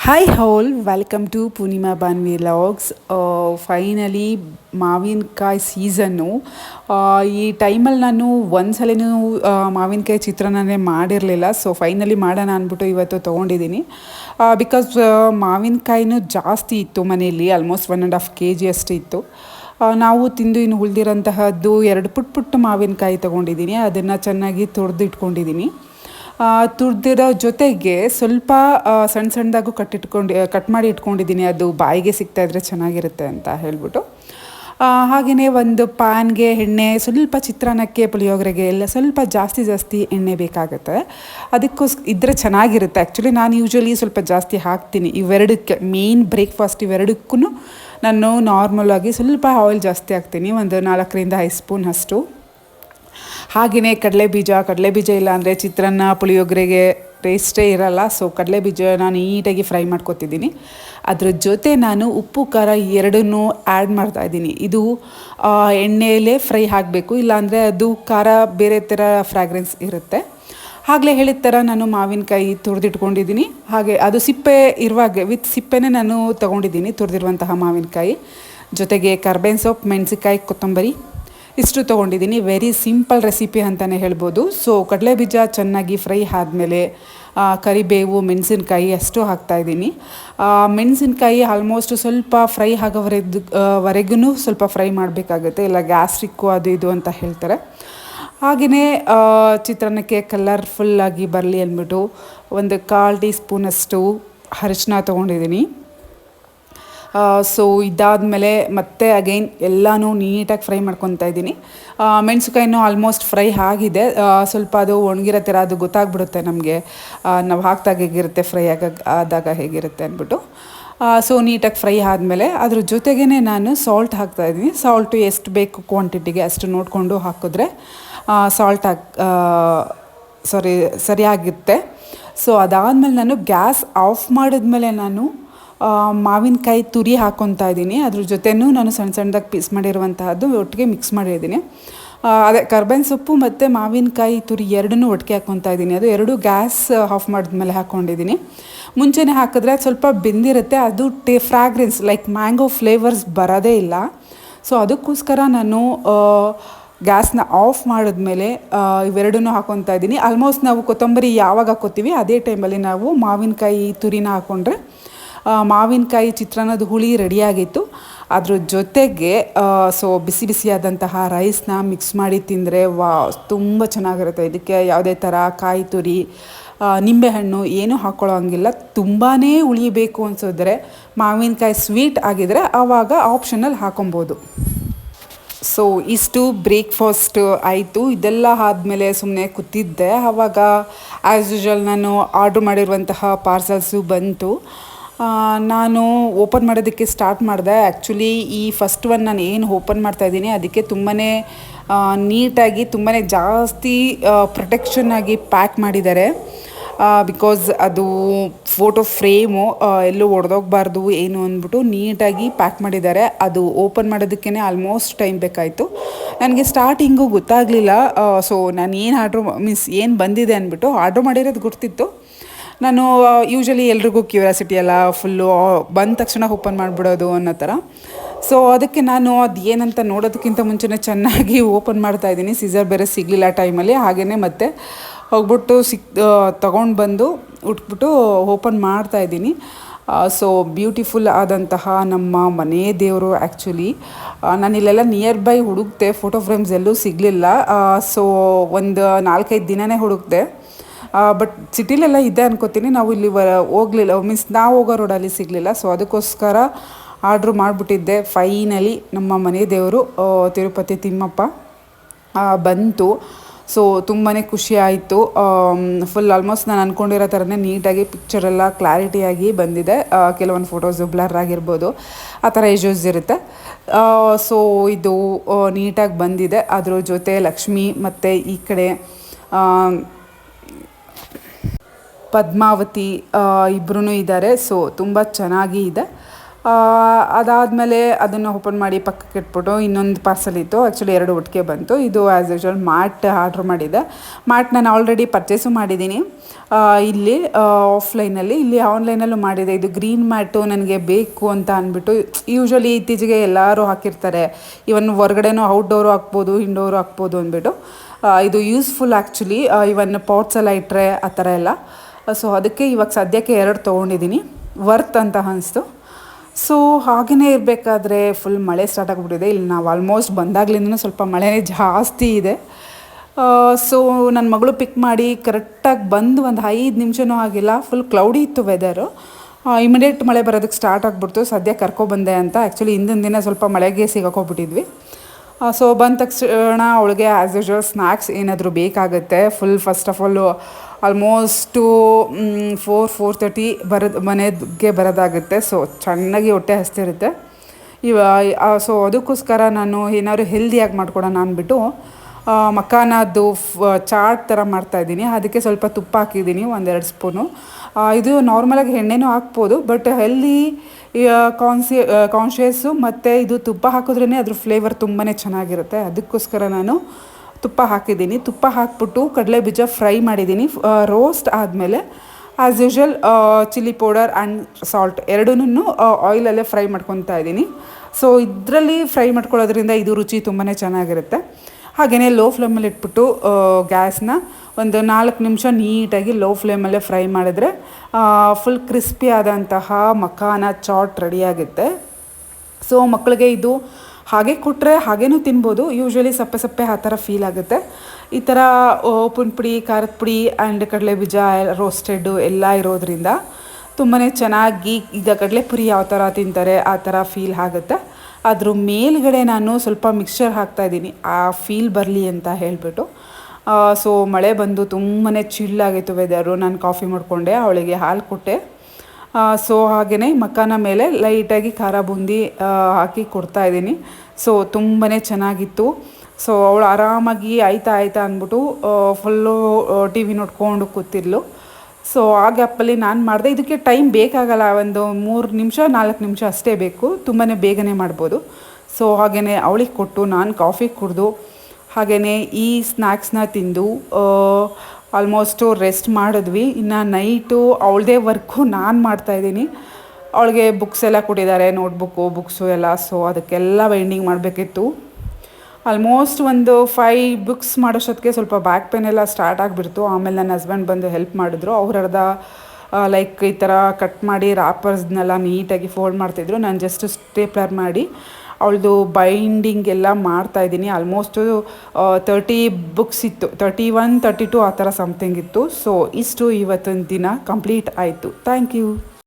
Hi all welcome to Poornima Banvi vlogs finally ಮಾವಿನಕಾಯಿ season ಈ ಟೈಮಲ್ಲಿ ನಾನು ಒಂದ್ಸಲಿನೂ ಮಾವಿನಕಾಯಿ ಚಿತ್ರಾನ್ನನೇ ಮಾಡಿರಲಿಲ್ಲ. ಸೊ ಫೈನಲಿ ಮಾಡೋಣ ಅಂದ್ಬಿಟ್ಟು ಇವತ್ತು ತೊಗೊಂಡಿದ್ದೀನಿ ಬಿಕಾಸ್ ಮಾವಿನಕಾಯಿನೂ ಜಾಸ್ತಿ ಇತ್ತು ಮನೆಯಲ್ಲಿ almost one and half K G ಅಷ್ಟು ಇತ್ತು. ಆ, ನಾವು ತಿಂದು ಇನ್ನು ಉಳಿದಿರೋಂತಹದ್ದು ಎರಡು ಪುಟ್ ಪುಟ್ಟು ಮಾವಿನಕಾಯಿ ತೊಗೊಂಡಿದ್ದೀನಿ ಅದನ್ನು ಚೆನ್ನಾಗಿ ತುರಿದು ಇಟ್ಕೊಂಡಿದ್ದೀನಿ ತುರಿದಿರೋ ಜೊತೆಗೆ ಸ್ವಲ್ಪ ಸಣ್ಣ ಸಣ್ಣದಾಗೂ ಕಟ್ಟಿಟ್ಕೊಂಡು ಕಟ್ ಮಾಡಿ ಇಟ್ಕೊಂಡಿದ್ದೀನಿ. ಅದು ಬಾಯಿಗೆ ಸಿಗ್ತಾ ಇದ್ರೆ ಚೆನ್ನಾಗಿರುತ್ತೆ ಅಂತ ಹೇಳ್ಬಿಟ್ಟು. ಹಾಗೆಯೇ ಒಂದು ಪ್ಯಾನ್ಗೆ ಎಣ್ಣೆ, ಸ್ವಲ್ಪ ಚಿತ್ರಾನ್ನಕ್ಕೆ, ಪುಳಿಯೋಗರೆಗೆ ಎಲ್ಲ ಸ್ವಲ್ಪ ಜಾಸ್ತಿ ಜಾಸ್ತಿ ಎಣ್ಣೆ ಬೇಕಾಗುತ್ತೆ. ಅದಕ್ಕೋಸ್ ಇದ್ದರೆ ಚೆನ್ನಾಗಿರುತ್ತೆ. ಆ್ಯಕ್ಚುಲಿ ನಾನು ಯೂಶ್ವಲಿ ಸ್ವಲ್ಪ ಜಾಸ್ತಿ ಹಾಕ್ತೀನಿ. ಇವೆರಡಕ್ಕೆ ಮೇಯ್ನ್ ಬ್ರೇಕ್ಫಾಸ್ಟ್ ಇವೆರಡಕ್ಕೂ ನಾನು ನಾರ್ಮಲಾಗಿ ಸ್ವಲ್ಪ ಆಯಿಲ್ ಜಾಸ್ತಿ ಹಾಕ್ತೀನಿ. ಒಂದು ನಾಲ್ಕರಿಂದ ಐದು ಸ್ಪೂನ್ ಅಷ್ಟು. ಹಾಗೆಯೇ ಕಡಲೆ ಬೀಜ ಕಡಲೆ ಬೀಜ ಇಲ್ಲ ಅಂದರೆ ಚಿತ್ರಾನ್ನ, ಪುಳಿಯೋಗರೆಗೆ ಟೇಸ್ಟೇ ಇರಲ್ಲ. ಸೊ ಕಡಲೆ ನಾನು ನೀಟಾಗಿ ಫ್ರೈ ಮಾಡ್ಕೊತಿದ್ದೀನಿ. ಅದ್ರ ಜೊತೆ ನಾನು ಉಪ್ಪು, ಖಾರ ಎರಡನ್ನೂ ಆ್ಯಡ್ ಮಾಡ್ತಾ ಇದ್ದೀನಿ. ಇದು ಎಣ್ಣೆಯಲ್ಲೇ ಫ್ರೈ ಆಗಬೇಕು ಇಲ್ಲಾಂದರೆ ಅದು ಖಾರ ಬೇರೆ ಥರ ಫ್ರಾಗ್ರೆನ್ಸ್ ಇರುತ್ತೆ. ಆಗಲೇ ಹೇಳಿದ ಥರ ನಾನು ಮಾವಿನಕಾಯಿ ತುರಿದಿಟ್ಕೊಂಡಿದ್ದೀನಿ. ಹಾಗೆ ಅದು ಸಿಪ್ಪೆ ಇರುವಾಗೆ ವಿತ್ ಸಿಪ್ಪೆನೇ ನಾನು ತೊಗೊಂಡಿದ್ದೀನಿ, ತುರಿದಿರುವಂತಹ ಮಾವಿನಕಾಯಿ. ಜೊತೆಗೆ ಕರ್ಬೇನ್ ಸೊಪ್ಪು ಮೆಣಸಿಕಾಯಿ ಕೊತ್ತಂಬರಿ. ಇಷ್ಟು ತೊಗೊಂಡಿದ್ದೀನಿ. ವೆರಿ ಸಿಂಪಲ್ ರೆಸಿಪಿ ಅಂತಲೇ ಹೇಳ್ಬೋದು. ಸೊ ಕಡಲೆ ಬೀಜ ಚೆನ್ನಾಗಿ ಫ್ರೈ ಆದಮೇಲೆ ಕರಿಬೇವು, ಮೆಣಸಿನ್ಕಾಯಿ ಅಷ್ಟು ಹಾಕ್ತಾಯಿದ್ದೀನಿ ಮೆಣಸಿನ್ಕಾಯಿ ಆಲ್ಮೋಸ್ಟ್ ಸ್ವಲ್ಪ ಫ್ರೈ ಆಗೋವರೆದು ವರೆಗೂ ಸ್ವಲ್ಪ ಫ್ರೈ ಮಾಡಬೇಕಾಗುತ್ತೆ. ಇಲ್ಲ ಗ್ಯಾಸ್ಟ್ರಿಕ್ಕು ಅದು ಇದು ಅಂತ ಹೇಳ್ತಾರೆ. ಹಾಗೆಯೇ ಚಿತ್ರಾನ್ನಕ್ಕೆ ಕಲರ್ಫುಲ್ಲಾಗಿ ಬರಲಿ ಅಂದ್ಬಿಟ್ಟು ಒಂದು ಕಾಲು ಟೀ ಸ್ಪೂನಷ್ಟು ಅರಿಶಿನ ತೊಗೊಂಡಿದ್ದೀನಿ. ಸೊ ಇದಾದಮೇಲೆ ಮತ್ತೆ ಅಗೈನ್ ಎಲ್ಲನೂ ನೀಟಾಗಿ ಫ್ರೈ ಮಾಡ್ಕೊತಾ ಇದ್ದೀನಿ. ಮೆಣಸುಕಾಯಿನೂ ಆಲ್ಮೋಸ್ಟ್ ಫ್ರೈ ಆಗಿದೆ. ಸ್ವಲ್ಪ ಅದು ಒಣಗಿರೋ ಥರ ಅದು ಗೊತ್ತಾಗ್ಬಿಡುತ್ತೆ ನಮಗೆ. ನಾವು ಹಾಕ್ದಾಗ ಹೇಗಿರುತ್ತೆ ಫ್ರೈ ಆಗ, ಆದಾಗ ಹೇಗಿರುತ್ತೆ ಅಂದ್ಬಿಟ್ಟು ಸೊ ನೀಟಾಗಿ ಫ್ರೈ ಆದಮೇಲೆ ಅದ್ರ ಜೊತೆಗೇ ನಾನು ಸಾಲ್ಟ್ ಹಾಕ್ತಾಯಿದ್ದೀನಿ ಸಾಲ್ಟು ಎಷ್ಟು ಬೇಕು ಕ್ವಾಂಟಿಟಿಗೆ ಅಷ್ಟು ನೋಡಿಕೊಂಡು ಹಾಕಿದ್ರೆ ಸಾಲ್ಟ್ ಹಾಕ್ ಸಾರಿ ಸರಿಯಾಗಿರುತ್ತೆ. ಸೊ ಅದಾದಮೇಲೆ ನಾನು ಗ್ಯಾಸ್ ಆಫ್ ಮಾಡಿದ್ಮೇಲೆ ನಾನು ಮಾವಿನಕಾಯಿ ತುರಿ ಹಾಕ್ಕೊತಾ ಇದ್ದೀನಿ. ಅದ್ರ ಜೊತೆನೂ ನಾನು ಸಣ್ಣ ಸಣ್ಣದಾಗಿ ಪೀಸ್ ಮಾಡಿರುವಂತಹದ್ದು ಒಟ್ಟಿಗೆ ಮಿಕ್ಸ್ ಮಾಡಿದ್ದೀನಿ. ಅದೇ ಕರ್ಬೇವಿನ ಸೊಪ್ಪು ಮತ್ತು ಮಾವಿನಕಾಯಿ ತುರಿ ಎರಡನ್ನೂ ಒಟ್ಟಿಗೆ ಹಾಕ್ಕೊತಾ ಇದ್ದೀನಿ. ಅದು ಎರಡು ಗ್ಯಾಸ್ ಆಫ್ ಮಾಡಿದ್ಮೇಲೆ ಹಾಕ್ಕೊಂಡಿದ್ದೀನಿ ಮುಂಚೆನೇ ಹಾಕಿದ್ರೆ ಸ್ವಲ್ಪ ಬೆಂದಿರುತ್ತೆ. ಅದು ಟೇ ಫ್ರಾಗ್ರೆನ್ಸ್ ಲೈಕ್ ಮ್ಯಾಂಗೋ ಫ್ಲೇವರ್ಸ್ ಬರೋದೇ ಇಲ್ಲ. ಸೊ ಅದಕ್ಕೋಸ್ಕರ ನಾನು ಗ್ಯಾಸ್ನ ಆಫ್ ಮಾಡಿದ್ಮೇಲೆ ಇವೆರಡನ್ನೂ ಹಾಕ್ಕೊತಾ ಇದ್ದೀನಿ. ಆಲ್ಮೋಸ್ಟ್ ನಾವು ಕೊತ್ತಂಬರಿ ಯಾವಾಗ ಹಾಕೋತೀವಿ, ಅದೇ ಟೈಮಲ್ಲಿ ನಾವು ಮಾವಿನಕಾಯಿ ತುರಿನ ಹಾಕ್ಕೊಂಡ್ರೆ ಮಾವಿನಕಾಯಿ ಚಿತ್ರಾನ್ನದ ಹುಳಿ ರೆಡಿಯಾಗಿತ್ತು. ಅದ್ರ ಜೊತೆಗೆ ಸೊ ಬಿಸಿ ಬಿಸಿಯಾದಂತಹ ರೈಸ್ನ ಮಿಕ್ಸ್ ಮಾಡಿ ತಿಂದರೆ ವಾ, ತುಂಬ ಚೆನ್ನಾಗಿರುತ್ತೆ. ಇದಕ್ಕೆ ಯಾವುದೇ ಥರ ಕಾಯಿ ತುರಿ ನಿಂಬೆಹಣ್ಣು ಏನೂ ಹಾಕ್ಕೊಳ್ಳೋ ಹಂಗಿಲ್ಲ. ತುಂಬಾ ಉಳಿಬೇಕು ಅನ್ಸಿದ್ರೆ ಮಾವಿನಕಾಯಿ ಸ್ವೀಟ್ ಆಗಿದ್ರೆ ಆವಾಗ ಆಪ್ಷನಲ್ಲಿ ಹಾಕೊಬೋದು. ಸೊ ಇಷ್ಟು ಬ್ರೇಕ್ಫಾಸ್ಟ್ ಆಯಿತು. ಇದೆಲ್ಲ ಆದಮೇಲೆ ಸುಮ್ಮನೆ ಕೂತಿದ್ದೆ. ಆವಾಗ ಆ್ಯಸ್ ಯೂಶಲ್ ನಾನು ಆರ್ಡ್ರ್ ಮಾಡಿರುವಂತಹ ಪಾರ್ಸಲ್ಸು ಬಂತು. ನಾನು ಓಪನ್ ಮಾಡೋದಕ್ಕೆ ಸ್ಟಾರ್ಟ್ ಮಾಡಿದೆ. ಆ್ಯಕ್ಚುಲಿ ಈ ಫಸ್ಟ್ ಒನ್ ನಾನು ಏನು ಓಪನ್ ಮಾಡ್ತಾ ಇದ್ದೀನಿ, ಅದಕ್ಕೆ ತುಂಬಾ ನೀಟಾಗಿ ತುಂಬಾ ಜಾಸ್ತಿ ಪ್ರೊಟೆಕ್ಷನ್ ಆಗಿ ಪ್ಯಾಕ್ ಮಾಡಿದ್ದಾರೆ. ಬಿಕಾಸ್ ಅದು ಫೋಟೋ ಫ್ರೇಮು ಎಲ್ಲೂ ಒಡೆದೋಗ್ಬಾರ್ದು ಏನು ಅಂದ್ಬಿಟ್ಟು ನೀಟಾಗಿ ಪ್ಯಾಕ್ ಮಾಡಿದ್ದಾರೆ. ಅದು ಓಪನ್ ಮಾಡೋದಕ್ಕೇ ಆಲ್ಮೋಸ್ಟ್ ಟೈಮ್ ಬೇಕಾಯಿತು. ನನಗೆ ಸ್ಟಾರ್ಟಿಂಗು ಗೊತ್ತಾಗಲಿಲ್ಲ. ಸೊ ನಾನು ಏನು ಆರ್ಡ್ರ್ ಮೀನ್ಸ್ ಏನು ಬಂದಿದೆ ಅಂದ್ಬಿಟ್ಟು ಆರ್ಡ್ರ್ ಮಾಡಿರೋದು ಗೊತ್ತಿತ್ತು. ನಾನು ಯೂಶ್ವಲಿ ಎಲ್ರಿಗೂ ಕ್ಯೂರಿಯಾಸಿಟಿ ಎಲ್ಲ ಫುಲ್ಲು ಬಂದ ತಕ್ಷಣ ಓಪನ್ ಮಾಡಿಬಿಡೋದು ಅನ್ನೋ ಥರ. ಸೊ ಅದಕ್ಕೆ ನಾನು ಅದು ಏನಂತ ನೋಡೋದಕ್ಕಿಂತ ಮುಂಚೆನೇ ಚೆನ್ನಾಗಿ ಓಪನ್ ಮಾಡ್ತಾ ಇದ್ದೀನಿ. ಸೀಸರ್ ಬೇರೆ ಸಿಗಲಿಲ್ಲ ಟೈಮಲ್ಲಿ ಹಾಗೆಯೇ ಮತ್ತೆ ಹೋಗ್ಬಿಟ್ಟು ಸಿಕ್ ತೊಗೊಂಡು ಬಂದು ಉಟ್ಬಿಟ್ಟು ಓಪನ್ ಮಾಡ್ತಾ ಇದ್ದೀನಿ. ಸೊ ಬ್ಯೂಟಿಫುಲ್ ಆದಂತಹ ನಮ್ಮ ಮನೆ ದೇವರು ಆ್ಯಕ್ಚುಲಿ ನಾನು ಇಲ್ಲೆಲ್ಲ ನಿಯರ್ ಬೈ ಹುಡುಕ್ತೆ ಫೋಟೋ ಫ್ರೇಮ್ಸ್ ಎಲ್ಲೂ ಸಿಗಲಿಲ್ಲ. ಸೊ ಒಂದು ನಾಲ್ಕೈದು ದಿನವೇ ಹುಡುಕ್ದೆ. ಬಟ್ ಸಿಟಿಲೆಲ್ಲ ಇದೆ ಅನ್ಕೋತೀನಿ. ನಾವು ಇಲ್ಲಿ ವ, ಹೋಗಲಿಲ್ಲ. ಮೀನ್ಸ್ ನಾವು ಹೋಗೋ ರೋಡಲ್ಲಿ ಸಿಗಲಿಲ್ಲ. ಸೊ ಅದಕ್ಕೋಸ್ಕರ ಆರ್ಡ್ರ್ ಮಾಡಿಬಿಟ್ಟಿದ್ದೆ. ಫೈನಲಿ ನಮ್ಮ ಮನೆ ದೇವರು ತಿರುಪತಿ ತಿಮ್ಮಪ್ಪ ಬಂತು. ಸೊ ತುಂಬಾ ಖುಷಿ ಆಯಿತು. ಫುಲ್ ಆಲ್ಮೋಸ್ಟ್ ನಾನು ಅಂದ್ಕೊಂಡಿರೋ ಥರನೇ ನೀಟಾಗಿ ಪಿಕ್ಚರೆಲ್ಲ ಕ್ಲಾರಿಟಿಯಾಗಿ ಬಂದಿದೆ. ಕೆಲವೊಂದು ಫೋಟೋಸು ಬ್ಲರ್ ಆಗಿರ್ಬೋದು. ಆ ಥರ ಇಶ್ಯೂಸ್ ಇರುತ್ತೆ. ಸೊ ಇದು ನೀಟಾಗಿ ಬಂದಿದೆ. ಅದ್ರ ಜೊತೆ ಲಕ್ಷ್ಮಿ ಮತ್ತು ಈ ಕಡೆ ಪದ್ಮಾವತಿ ಇಬ್ಬರೂ ಇದ್ದಾರೆ ಸೊ ತುಂಬ ಚೆನ್ನಾಗಿ ಇದೆ. ಅದಾದಮೇಲೆ ಅದನ್ನು ಓಪನ್ ಮಾಡಿ ಪಕ್ಕಕ್ಕೆ ಇಟ್ಬಿಟ್ಟು ಇನ್ನೊಂದು ಪಾರ್ಸಲ್ ಇತ್ತು. ಆ್ಯಕ್ಚುಲಿ ಎರಡು ಒಟ್ಟಿಗೆ ಬಂತು. ಇದು ಆ್ಯಸ್ ಯೂಶ್ವಲ್ ಮ್ಯಾಟ್ ಆರ್ಡ್ರ್ ಮಾಡಿದ್ದೆ. ಮ್ಯಾಟ್ ನಾನು ಆಲ್ರೆಡಿ ಪರ್ಚೇಸು ಮಾಡಿದ್ದೀನಿ. ಇಲ್ಲಿ ಆಫ್ಲೈನಲ್ಲಿ ಇಲ್ಲಿ ಆನ್ಲೈನಲ್ಲೂ ಮಾಡಿದೆ. ಇದು ಗ್ರೀನ್ ಮ್ಯಾಟು ನನಗೆ ಬೇಕು ಅಂತ ಅಂದ್ಬಿಟ್ಟು ಯೂಶ್ವಲಿ ಇತ್ತೀಚೆಗೆ ಎಲ್ಲರೂ ಹಾಕಿರ್ತಾರೆ. ಇವನ್ ಹೊರಗಡೆನೂ ಔಟ್ಡೋರು ಹಾಕ್ಬೋದು ಇಂಡೋರು ಹಾಕ್ಬೋದು ಅಂದ್ಬಿಟ್ಟು ಇದು ಯೂಸ್ಫುಲ್ ಆ್ಯಕ್ಚುಲಿ ಇವನ್ ಪಾಟ್ಸ್ ಎಲ್ಲ ಇಟ್ಟರೆ ಆ ಥರ ಎಲ್ಲ. ಸೊ ಅದಕ್ಕೆ ಇವಾಗ ಸದ್ಯಕ್ಕೆ ಎರಡು ತೊಗೊಂಡಿದ್ದೀನಿ. ವರ್ತ್ ಅಂತ ಅನಿಸ್ತು. ಸೊ ಹಾಗೆಯೇ ಇರಬೇಕಾದ್ರೆ ಫುಲ್ ಮಳೆ ಸ್ಟಾರ್ಟ್ ಆಗಿಬಿಟ್ಟಿದೆ. ಇಲ್ಲಿ ನಾವು ಆಲ್ಮೋಸ್ಟ್ ಬಂದಾಗ್ಲಿಂದನೂ ಸ್ವಲ್ಪ ಮಳೆನೇ ಜಾಸ್ತಿ ಇದೆ. ಸೊ ನನ್ನ ಮಗಳು ಪಿಕ್ ಮಾಡಿ ಕರೆಕ್ಟಾಗಿ ಬಂದು ಒಂದು ಐದು ನಿಮಿಷನೂ ಆಗಿಲ್ಲ. ಫುಲ್ ಕ್ಲೌಡಿ ಇತ್ತು ವೆದರು ಇಮಿಡಿಯೇಟ್ ಮಳೆ ಬರೋದಕ್ಕೆ ಸ್ಟಾರ್ಟ್ ಆಗಿಬಿಡ್ತು. ಸದ್ಯ ಕರ್ಕೊಬಂದೆ ಅಂತ. ಆ್ಯಕ್ಚುಲಿ ಹಿಂದಿನ ದಿನ ಸ್ವಲ್ಪ ಮಳೆಗೆ ಸಿಗಾಕೋಗ್ಬಿಟ್ಟಿದ್ವಿ ಸೊ ಬಂದ ತಕ್ಷಣ ಅವಳಿಗೆ ಆ್ಯಸ್ ಯೂಶ್ವಲ್ ಸ್ನ್ಯಾಕ್ಸ್ ಏನಾದರೂ ಬೇಕಾಗುತ್ತೆ. Full first of all almost four four thirty ಬರೋದು, ಮನೆಗೆ ಬರೋದಾಗುತ್ತೆ. ಸೊ ಚೆನ್ನಾಗಿ ಹೊಟ್ಟೆ ಹಸ್ತಿರುತ್ತೆ. ಇವ ಸೊ ಅದಕ್ಕೋಸ್ಕರ ನಾನು ಏನಾದ್ರು ಹೆಲ್ದಿಯಾಗಿ ಮಾಡ್ಕೊಡೋಣ ಅಂದ್ಬಿಟ್ಟು ಮಖಾನದ್ದು ಚಾಟ್ ಥರ ಮಾಡ್ತಾಯಿದ್ದೀನಿ ಅದಕ್ಕೆ ಸ್ವಲ್ಪ ತುಪ್ಪ ಹಾಕಿದ್ದೀನಿ, ಒಂದೆರಡು ಸ್ಪೂನು. ಇದು ನಾರ್ಮಲಾಗಿ ಎಣ್ಣೆನೂ ಹಾಕ್ಬೋದು ಬಟ್ ಹೆಲ್ದಿ ಕಾನ್ಸಿ ಕಾನ್ಷಿಯಸ್ಸು ಮತ್ತು ಇದು ತುಪ್ಪ ಹಾಕಿದ್ರೇ ಅದ್ರ ಫ್ಲೇವರ್ ತುಂಬಾ ಚೆನ್ನಾಗಿರುತ್ತೆ. ಅದಕ್ಕೋಸ್ಕರ ನಾನು ತುಪ್ಪ ಹಾಕಿದ್ದೀನಿ. ತುಪ್ಪ ಹಾಕ್ಬಿಟ್ಟು ಕಡಲೆ ಬೀಜ ಫ್ರೈ ಮಾಡಿದ್ದೀನಿ. ರೋಸ್ಟ್ ಆದಮೇಲೆ as usual chilli powder and salt ಎರಡೂ ಆಯಿಲಲ್ಲೇ ಫ್ರೈ ಮಾಡ್ಕೊತಾ ಇದ್ದೀನಿ. ಸೊ ಇದರಲ್ಲಿ ಫ್ರೈ ಮಾಡ್ಕೊಳ್ಳೋದ್ರಿಂದ ಇದು ರುಚಿ ತುಂಬಾ ಚೆನ್ನಾಗಿರುತ್ತೆ. ಹಾಗೆಯೇ ಲೋ ಫ್ಲೇಮಲ್ಲಿ ಇಟ್ಬಿಟ್ಟು ಗ್ಯಾಸ್ನ ಒಂದು ನಾಲ್ಕು ನಿಮಿಷ ನೀಟಾಗಿ ಲೋ ಫ್ಲೇಮಲ್ಲೇ ಫ್ರೈ ಮಾಡಿದ್ರೆ ಫುಲ್ ಕ್ರಿಸ್ಪಿ ಆದಂತಹ ಮಖಾನ ಚಾಟ್ ರೆಡಿಯಾಗುತ್ತೆ ಸೊ ಮಕ್ಕಳಿಗೆ ಇದು ಹಾಗೆ ಕೊಟ್ಟರೆ ಹಾಗೇನೂ ತಿನ್ಬೋದು. ಯೂಶ್ವಲಿ ಸಪ್ಪೆ ಸಪ್ಪೆ ಆ ಥರ ಫೀಲ್ ಆಗುತ್ತೆ. ಈ ಥರ ಓಪನ್ ಪುಡಿ, ಖಾರದ ಪುಡಿ ಆ್ಯಂಡ್ ಕಡಲೆ ಬೀಜ ರೋಸ್ಟೆಡ್ಡು ಎಲ್ಲ ಇರೋದ್ರಿಂದ ತುಂಬಾ ಚೆನ್ನಾಗಿ ಈಗ ಕಡಲೆಪುರಿ ಯಾವ ಥರ ತಿಂತಾರೆ ಆ ಥರ ಫೀಲ್ ಆಗುತ್ತೆ. ಅದ್ರ ಮೇಲ್ಗಡೆ ನಾನು ಸ್ವಲ್ಪ ಮಿಕ್ಸ್ಚರ್ ಹಾಕ್ತಾಯಿದ್ದೀನಿ ಆ ಫೀಲ್ ಬರಲಿ ಅಂತ ಹೇಳಿಬಿಟ್ಟು. ಸೊ ಮಳೆ ಬಂದು ತುಂಬಾ ಚಿಲ್ಲಾಗಿತ್ತು ವೆದರು ನಾನು ಕಾಫಿ ಮಾಡಿಕೊಂಡೆ, ಅವಳಿಗೆ ಹಾಲು ಕೊಟ್ಟೆ. ಸೊ ಹಾಗೆಯೇ ಮಖಾನ ಮೇಲೆ ಲೈಟಾಗಿ ಖಾರ ಬೂಂದಿ ಹಾಕಿ ಕೊಡ್ತಾ ಇದ್ದೀನಿ. ಸೊ ತುಂಬಾ ಚೆನ್ನಾಗಿತ್ತು. ಸೊ ಅವಳು ಆರಾಮಾಗಿ ಆಯ್ತಾ ಆಯ್ತಾ ಅಂದ್ಬಿಟ್ಟು ಫುಲ್ಲು ಟಿ ವಿ ನೋಡ್ಕೊಂಡು ಕೂತಿದ್ಲು. ಸೊ ಆ ಗ್ಯಾಪಲ್ಲಿ ನಾನು ಮಾಡಿದೆ. ಇದಕ್ಕೆ ಟೈಮ್ ಬೇಕಾಗಲ್ಲ. ಒಂದು ಮೂರು ನಿಮಿಷ, ನಾಲ್ಕು ನಿಮಿಷ ಅಷ್ಟೇ ಬೇಕು. ತುಂಬಾ ಬೇಗನೆ ಮಾಡ್ಬೋದು. ಸೊ ಹಾಗೆಯೇ ಅವಳಿಗೆ ಕೊಟ್ಟು, ನಾನು ಕಾಫಿ ಕುಡಿದು ಹಾಗೆಯೇ ಈ ಸ್ನ್ಯಾಕ್ಸ್ನ ತಿಂದು ಆಲ್ಮೋಸ್ಟು ರೆಸ್ಟ್ ಮಾಡಿದ್ವಿ. ಇನ್ನು ನೈಟು ಅವಳದೇ ವರ್ಕು ನಾನು ಮಾಡ್ತಾಯಿದ್ದೀನಿ ಅವಳಿಗೆ ಬುಕ್ಸ್ ಎಲ್ಲ ಕೊಟ್ಟಿದ್ದಾರೆ ನೋಟ್ಬುಕ್ಕು ಬುಕ್ಸು ಎಲ್ಲ. ಸೊ ಅದಕ್ಕೆಲ್ಲ ಬೈಂಡಿಂಗ್ ಮಾಡಬೇಕಿತ್ತು. ಆಲ್ಮೋಸ್ಟ್ ಒಂದು ಫೈವ್ ಬುಕ್ಸ್ ಮಾಡೋಷ್ಟೊತ್ತಿಗೆ ಸ್ವಲ್ಪ ಬ್ಯಾಕ್ ಪೇನ್ ಎಲ್ಲ ಸ್ಟಾರ್ಟ್ ಆಗಿಬಿಡ್ತು. ಆಮೇಲೆ ನನ್ನ ಹಸ್ಬೆಂಡ್ ಬಂದು ಹೆಲ್ಪ್ ಮಾಡಿದ್ರು. ಅವ್ರ ಅರ್ಧ ಲೈಕ್ ಈ ಥರ ಕಟ್ ಮಾಡಿ ರ್ಯಾಪರ್ಸ್ನೆಲ್ಲ ನೀಟಾಗಿ ಫೋಲ್ಡ್ ಮಾಡ್ತಿದ್ರು. ನಾನು ಜಸ್ಟ್ ಸ್ಟೇಪ್ಲರ್ ಮಾಡಿ ಅವಳದು ಬೈಂಡಿಂಗ್ ಎಲ್ಲ ಮಾಡ್ತಾ ಇದ್ದೀನಿ. ಆಲ್ಮೋಸ್ಟು ತರ್ಟಿ ಬುಕ್ಸ್ ಇತ್ತು. ತರ್ಟಿ ಒನ್ ತರ್ಟಿ ಟು ಆ ಥರ ಸಮಥಿಂಗ್ ಇತ್ತು. ಸೊ ಇಷ್ಟು ಇವತ್ತಿನ ದಿನ ಕಂಪ್ಲೀಟ್ ಆಯಿತು. Thank you